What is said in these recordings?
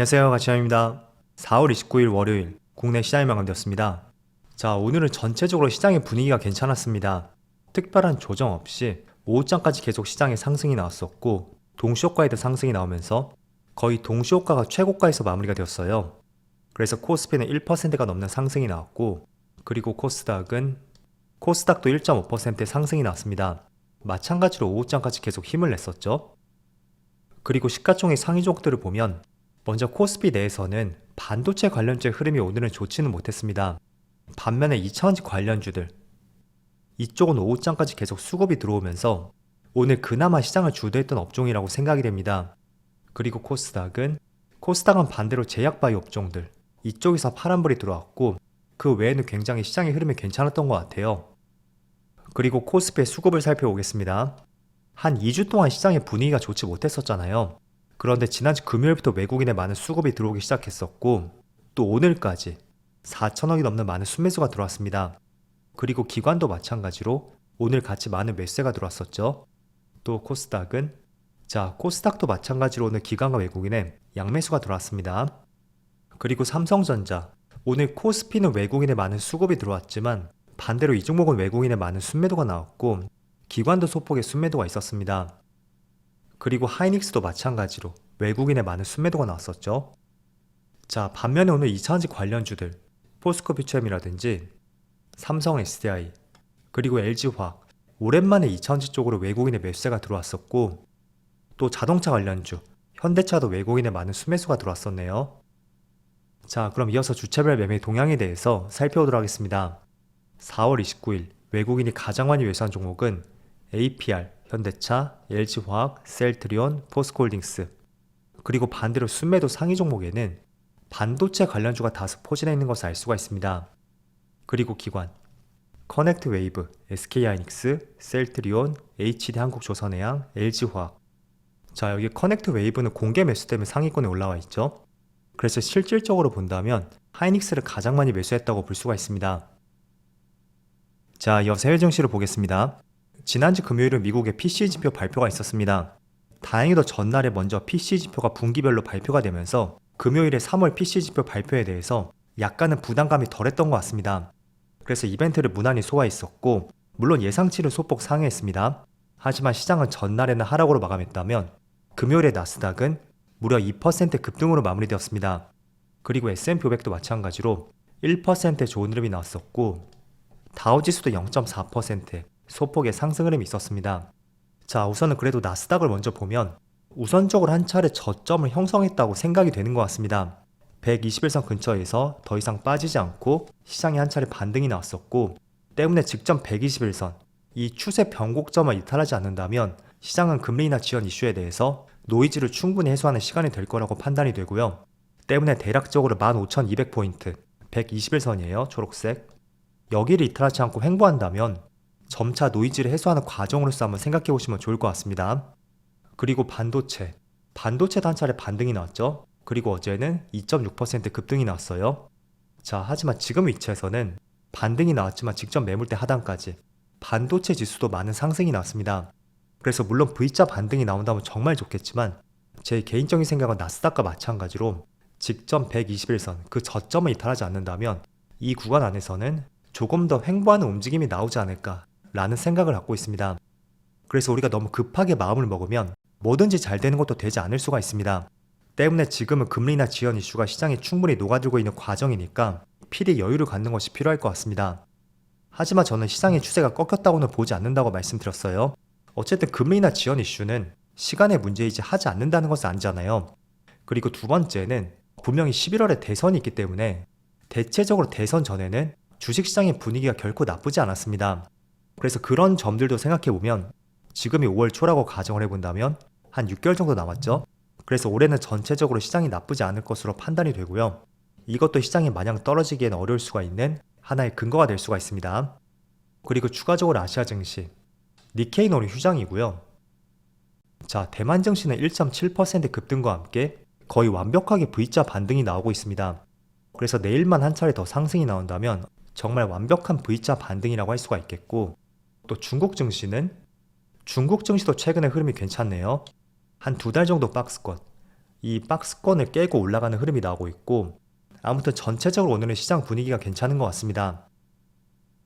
안녕하세요. 가치형입니다. 4월 29일 월요일 국내 시장이 마감되었습니다. 자, 오늘은 전체적으로 시장의 분위기가 괜찮았습니다. 특별한 조정 없이 오후장까지 계속 시장에 상승이 나왔었고 동시효과에도 상승이 나오면서 거의 동시효과가 최고가에서 마무리가 되었어요. 그래서 코스피는 1%가 넘는 상승이 나왔고 그리고 코스닥은 코스닥도 1.5%의 상승이 나왔습니다. 마찬가지로 오후장까지 계속 힘을 냈었죠. 그리고 시가총액 상위 종목들을 보면 먼저 코스피 내에서는 반도체 관련주의 흐름이 오늘은 좋지는 못했습니다. 반면에 2차원지 관련주들 이쪽은 오후장까지 계속 수급이 들어오면서 오늘 그나마 시장을 주도했던 업종이라고 생각이 됩니다. 그리고 코스닥은 코스닥은 반대로 제약바이오 업종들 이쪽에서 파란불이 들어왔고 그 외에는 굉장히 시장의 흐름이 괜찮았던 것 같아요. 그리고 코스피의 수급을 살펴보겠습니다. 한 2주 동안 시장의 분위기가 좋지 못했었잖아요. 그런데 지난 주 금요일부터 외국인의 많은 수급이 들어오기 시작했었고 또 오늘까지 4천억이 넘는 많은 순매수가 들어왔습니다. 그리고 기관도 마찬가지로 오늘 같이 많은 매수세가 들어왔었죠. 또 코스닥은 자 코스닥도 마찬가지로 오늘 기관과 외국인의 양매수가 들어왔습니다. 그리고 삼성전자 오늘 코스피는 외국인의 많은 수급이 들어왔지만 반대로 이 종목은 외국인의 많은 순매도가 나왔고 기관도 소폭의 순매도가 있었습니다. 그리고 하이닉스도 마찬가지로 외국인의 많은 순매도가 나왔었죠. 자, 반면에 오늘 2차원지 관련주들, 포스코 퓨처엠이라든지 삼성 SDI, 그리고 LG화학, 오랜만에 2차원지 쪽으로 외국인의 매수세가 들어왔었고, 또 자동차 관련주, 현대차도 외국인의 많은 수매수가 들어왔었네요. 자, 그럼 이어서 주차별 매매 동향에 대해서 살펴보도록 하겠습니다. 4월 29일 외국인이 가장 많이 매수한 종목은 APR, 현대차, LG화학, 셀트리온, 포스코홀딩스 그리고 반대로 순매도 상위 종목에는 반도체 관련주가 다수 포진해 있는 것을 알 수가 있습니다. 그리고 기관 커넥트 웨이브, SK하이닉스, 셀트리온, HD 한국조선해양, LG화학 자 여기 커넥트 웨이브는 공개 매수 때문에 상위권에 올라와 있죠. 그래서 실질적으로 본다면 하이닉스를 가장 많이 매수했다고 볼 수가 있습니다. 자, 이어서 해외 증시를 보겠습니다. 지난주 금요일은 미국의 PCE 지표 발표가 있었습니다. 다행히도 전날에 먼저 PCE 지표가 분기별로 발표가 되면서 금요일에 3월 PCE 지표 발표에 대해서 약간은 부담감이 덜했던 것 같습니다. 그래서 이벤트를 무난히 소화했었고 물론 예상치를 소폭 상회했습니다. 하지만 시장은 전날에는 하락으로 마감했다면 금요일에 나스닥은 무려 2% 급등으로 마무리되었습니다. 그리고 S&P 500도 마찬가지로 1%의 좋은 흐름이 나왔었고 다우지수도 0.4% 소폭의 상승 흐름이 있었습니다. 자, 우선은 그래도 나스닥을 먼저 보면 우선적으로 한 차례 저점을 형성했다고 생각이 되는 것 같습니다. 121선 근처에서 더 이상 빠지지 않고 시장에 한 차례 반등이 나왔었고 때문에 직전 121선 이 추세 변곡점을 이탈하지 않는다면 시장은 금리 인하 지연 이슈에 대해서 노이즈를 충분히 해소하는 시간이 될 거라고 판단이 되고요. 때문에 대략적으로 15,200포인트 121선이에요. 초록색. 여기를 이탈하지 않고 횡보한다면 점차 노이즈를 해소하는 과정으로서 한번 생각해 보시면 좋을 것 같습니다. 그리고 반도체. 반도체도 한 차례 반등이 나왔죠. 그리고 어제는 2.6% 급등이 나왔어요. 자, 하지만 지금 위치에서는 반등이 나왔지만 직전 매물대 하단까지 반도체 지수도 많은 상승이 나왔습니다. 그래서 물론 V자 반등이 나온다면 정말 좋겠지만 제 개인적인 생각은 나스닥과 마찬가지로 직전 121선 그 저점을 이탈하지 않는다면 이 구간 안에서는 조금 더 횡보하는 움직임이 나오지 않을까 라는 생각을 갖고 있습니다. 그래서 우리가 너무 급하게 마음을 먹으면 뭐든지 잘 되는 것도 되지 않을 수가 있습니다. 때문에 지금은 금리나 지연 이슈가 시장에 충분히 녹아들고 있는 과정이니까 필히 여유를 갖는 것이 필요할 것 같습니다. 하지만 저는 시장의 추세가 꺾였다고는 보지 않는다고 말씀드렸어요. 어쨌든 금리나 지연 이슈는 시간의 문제이지 하지 않는다는 것은 아니잖아요. 그리고 두 번째는 분명히 11월에 대선이 있기 때문에 대체적으로 대선 전에는 주식시장의 분위기가 결코 나쁘지 않았습니다. 그래서 그런 점들도 생각해 보면 지금이 5월 초라고 가정을 해본다면 한 6개월 정도 남았죠. 그래서 올해는 전체적으로 시장이 나쁘지 않을 것으로 판단이 되고요. 이것도 시장이 마냥 떨어지기에는 어려울 수가 있는 하나의 근거가 될 수가 있습니다. 그리고 추가적으로 아시아 증시, 니케이는 오늘 휴장이고요. 자, 대만 증시는 1.7% 급등과 함께 거의 완벽하게 V자 반등이 나오고 있습니다. 그래서 내일만 한 차례 더 상승이 나온다면 정말 완벽한 V자 반등이라고 할 수가 있겠고 또 중국 증시는 중국 증시도 최근에 흐름이 괜찮네요. 한 두 달 정도 박스권 이 박스권을 깨고 올라가는 흐름이 나오고 있고 아무튼 전체적으로 오늘은 시장 분위기가 괜찮은 것 같습니다.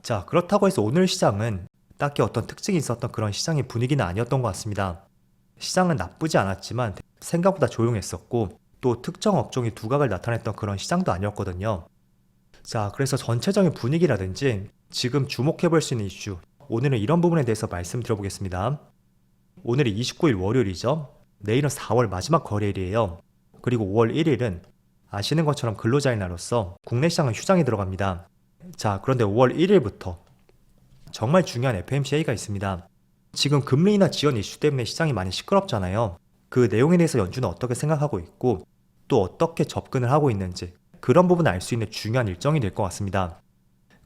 자, 그렇다고 해서 오늘 시장은 딱히 어떤 특징이 있었던 그런 시장의 분위기는 아니었던 것 같습니다. 시장은 나쁘지 않았지만 생각보다 조용했었고 또 특정 업종이 두각을 나타냈던 그런 시장도 아니었거든요. 자, 그래서 전체적인 분위기라든지 지금 주목해 볼 수 있는 이슈, 오늘은 이런 부분에 대해서 말씀드려보겠습니다. 오늘이 29일 월요일이죠. 내일은 4월 마지막 거래일이에요. 그리고 5월 1일은 아시는 것처럼 근로자의 날로서 국내 시장은 휴장이 들어갑니다. 자, 그런데 5월 1일부터 정말 중요한 FMCA가 있습니다. 지금 금리 인하 지원 이슈 때문에 시장이 많이 시끄럽잖아요. 그 내용에 대해서 연준은 어떻게 생각하고 있고 또 어떻게 접근을 하고 있는지 그런 부분을 알 수 있는 중요한 일정이 될 것 같습니다.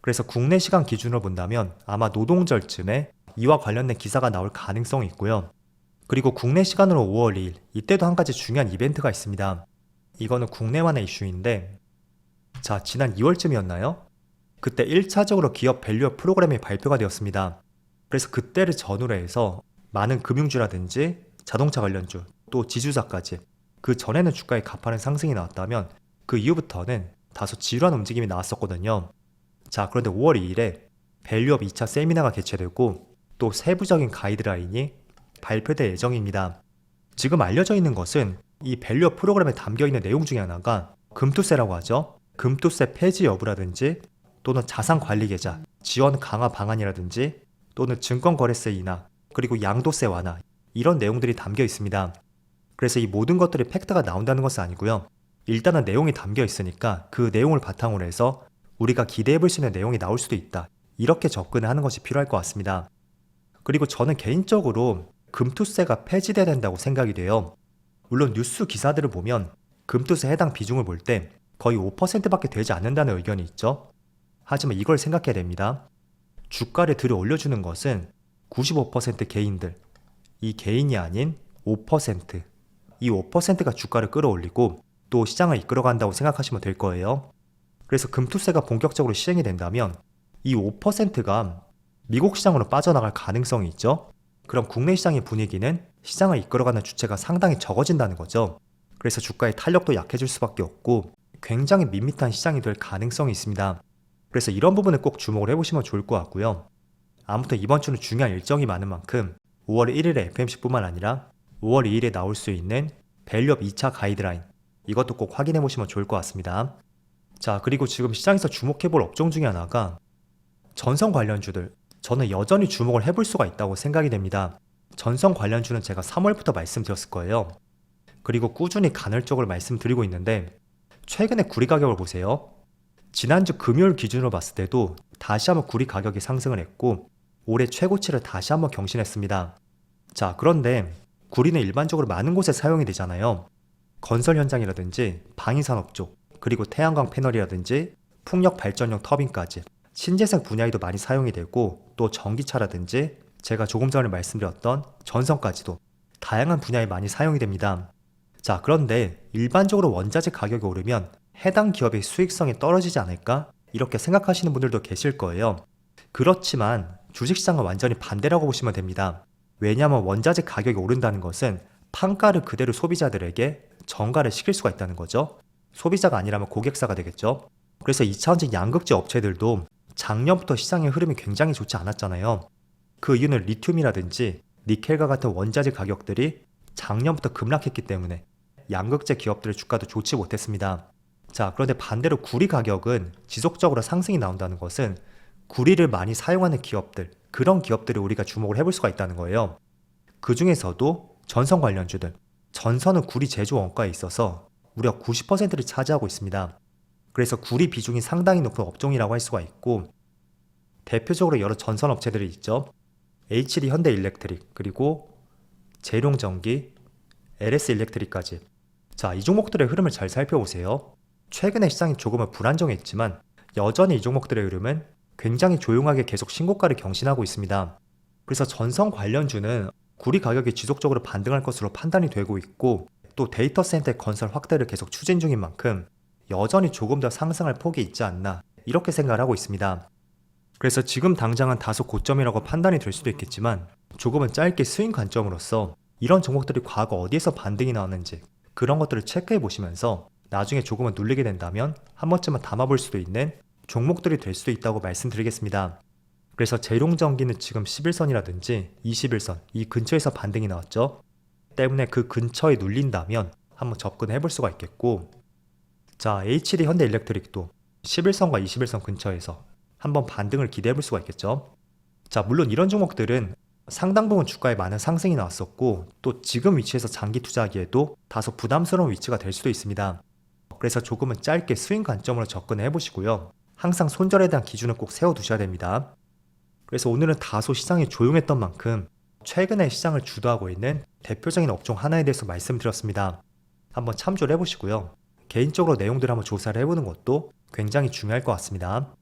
그래서 국내 시간 기준으로 본다면 아마 노동절쯤에 이와 관련된 기사가 나올 가능성이 있고요. 그리고 국내 시간으로 5월 2일 이때도 한 가지 중요한 이벤트가 있습니다. 이거는 국내만의 이슈인데 자 지난 2월쯤이었나요? 그때 1차적으로 기업 밸류업 프로그램이 발표가 되었습니다. 그래서 그때를 전후로 해서 많은 금융주라든지 자동차 관련주 또 지주사까지 그 전에는 주가에 가파른 상승이 나왔다면 그 이후부터는 다소 지루한 움직임이 나왔었거든요. 자 그런데 5월 2일에 밸류업 2차 세미나가 개최되고 또 세부적인 가이드라인이 발표될 예정입니다. 지금 알려져 있는 것은 이 밸류업 프로그램에 담겨 있는 내용 중에 하나가 금투세라고 하죠. 금투세 폐지 여부라든지 또는 자산 관리 계좌 지원 강화 방안이라든지 또는 증권 거래세 인하 그리고 양도세 완화 이런 내용들이 담겨 있습니다. 그래서 이 모든 것들이 팩트가 나온다는 것은 아니고요. 일단은 내용이 담겨 있으니까 그 내용을 바탕으로 해서 우리가 기대해 볼 수 있는 내용이 나올 수도 있다. 이렇게 접근을 하는 것이 필요할 것 같습니다. 그리고 저는 개인적으로 금투세가 폐지돼야 된다고 생각이 돼요. 물론 뉴스 기사들을 보면 금투세 해당 비중을 볼 때 거의 5%밖에 되지 않는다는 의견이 있죠. 하지만 이걸 생각해야 됩니다. 주가를 들어 올려주는 것은 95% 개인들, 이 개인이 아닌 5%, 이 5%가 주가를 끌어올리고 또 시장을 이끌어간다고 생각하시면 될 거예요. 그래서 금투세가 본격적으로 시행이 된다면 이 5%가 미국 시장으로 빠져나갈 가능성이 있죠. 그럼 국내 시장의 분위기는 시장을 이끌어가는 주체가 상당히 적어진다는 거죠. 그래서 주가의 탄력도 약해질 수밖에 없고 굉장히 밋밋한 시장이 될 가능성이 있습니다. 그래서 이런 부분을 꼭 주목을 해보시면 좋을 것 같고요. 아무튼 이번 주는 중요한 일정이 많은 만큼 5월 1일에 FMC뿐만 아니라 5월 2일에 나올 수 있는 밸류업 2차 가이드라인 이것도 꼭 확인해 보시면 좋을 것 같습니다. 자, 그리고 지금 시장에서 주목해 볼 업종 중에 하나가 전선 관련주들 저는 여전히 주목을 해볼 수가 있다고 생각이 됩니다. 전선 관련주는 제가 3월부터 말씀드렸을 거예요. 그리고 꾸준히 간헐적으로 말씀드리고 있는데 최근에 구리 가격을 보세요. 지난주 금요일 기준으로 봤을 때도 다시 한번 구리 가격이 상승을 했고 올해 최고치를 다시 한번 경신했습니다. 자, 그런데 구리는 일반적으로 많은 곳에 사용이 되잖아요. 건설 현장이라든지 방위산업 쪽, 그리고 태양광 패널이라든지 풍력 발전용 터빈까지 신재생 분야에도 많이 사용이 되고 또 전기차라든지 제가 조금 전에 말씀드렸던 전선까지도 다양한 분야에 많이 사용이 됩니다. 자, 그런데 일반적으로 원자재 가격이 오르면 해당 기업의 수익성이 떨어지지 않을까? 이렇게 생각하시는 분들도 계실 거예요. 그렇지만 주식시장은 완전히 반대라고 보시면 됩니다. 왜냐하면 원자재 가격이 오른다는 것은 판가를 그대로 소비자들에게 전가를 시킬 수가 있다는 거죠. 소비자가 아니라면 고객사가 되겠죠. 그래서 2차원적 양극재 업체들도 작년부터 시장의 흐름이 굉장히 좋지 않았잖아요. 그 이유는 리튬이라든지 니켈과 같은 원자재 가격들이 작년부터 급락했기 때문에 양극재 기업들의 주가도 좋지 못했습니다. 자, 그런데 반대로 구리 가격은 지속적으로 상승이 나온다는 것은 구리를 많이 사용하는 기업들, 그런 기업들을 우리가 주목을 해볼 수가 있다는 거예요. 그 중에서도 전선 관련주들, 전선은 구리 제조 원가에 있어서 무려 90%를 차지하고 있습니다. 그래서 구리 비중이 상당히 높은 업종이라고 할 수가 있고 대표적으로 여러 전선 업체들이 있죠. HD 현대 일렉트릭 그리고 재룡전기, LS 일렉트릭까지. 자, 이 종목들의 흐름을 잘 살펴보세요. 최근에 시장이 조금은 불안정했지만 여전히 이 종목들의 흐름은 굉장히 조용하게 계속 신고가를 경신하고 있습니다. 그래서 전선 관련주는 구리 가격이 지속적으로 반등할 것으로 판단이 되고 있고 또 데이터 센터 건설 확대를 계속 추진 중인 만큼 여전히 조금 더 상승할 폭이 있지 않나 이렇게 생각을 하고 있습니다. 그래서 지금 당장은 다소 고점이라고 판단이 될 수도 있겠지만 조금은 짧게 스윙 관점으로서 이런 종목들이 과거 어디에서 반등이 나왔는지 그런 것들을 체크해 보시면서 나중에 조금은 눌리게 된다면 한 번쯤은 담아볼 수도 있는 종목들이 될 수도 있다고 말씀드리겠습니다. 그래서 재룡전기는 지금 11선이라든지 21선 이 근처에서 반등이 나왔죠. 때문에 그 근처에 눌린다면 한번 접근해 볼 수가 있겠고 자 HD 현대 일렉트릭도 11선과 21선 근처에서 한번 반등을 기대해 볼 수가 있겠죠. 자 물론 이런 종목들은 상당 부분 주가에 많은 상승이 나왔었고 또 지금 위치에서 장기 투자하기에도 다소 부담스러운 위치가 될 수도 있습니다. 그래서 조금은 짧게 스윙 관점으로 접근해 보시고요. 항상 손절에 대한 기준을 꼭 세워 두셔야 됩니다. 그래서 오늘은 다소 시장이 조용했던 만큼 최근에 시장을 주도하고 있는 대표적인 업종 하나에 대해서 말씀드렸습니다. 한번 참조를 해보시고요. 개인적으로 내용들을 한번 조사를 해보는 것도 굉장히 중요할 것 같습니다.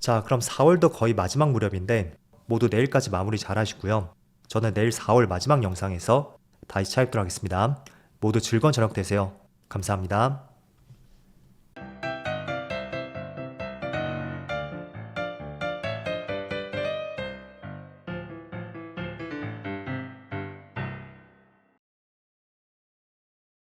자, 그럼 4월도 거의 마지막 무렵인데 모두 내일까지 마무리 잘 하시고요. 저는 내일 4월 마지막 영상에서 다시 찾아뵙도록 하겠습니다. 모두 즐거운 저녁 되세요. 감사합니다.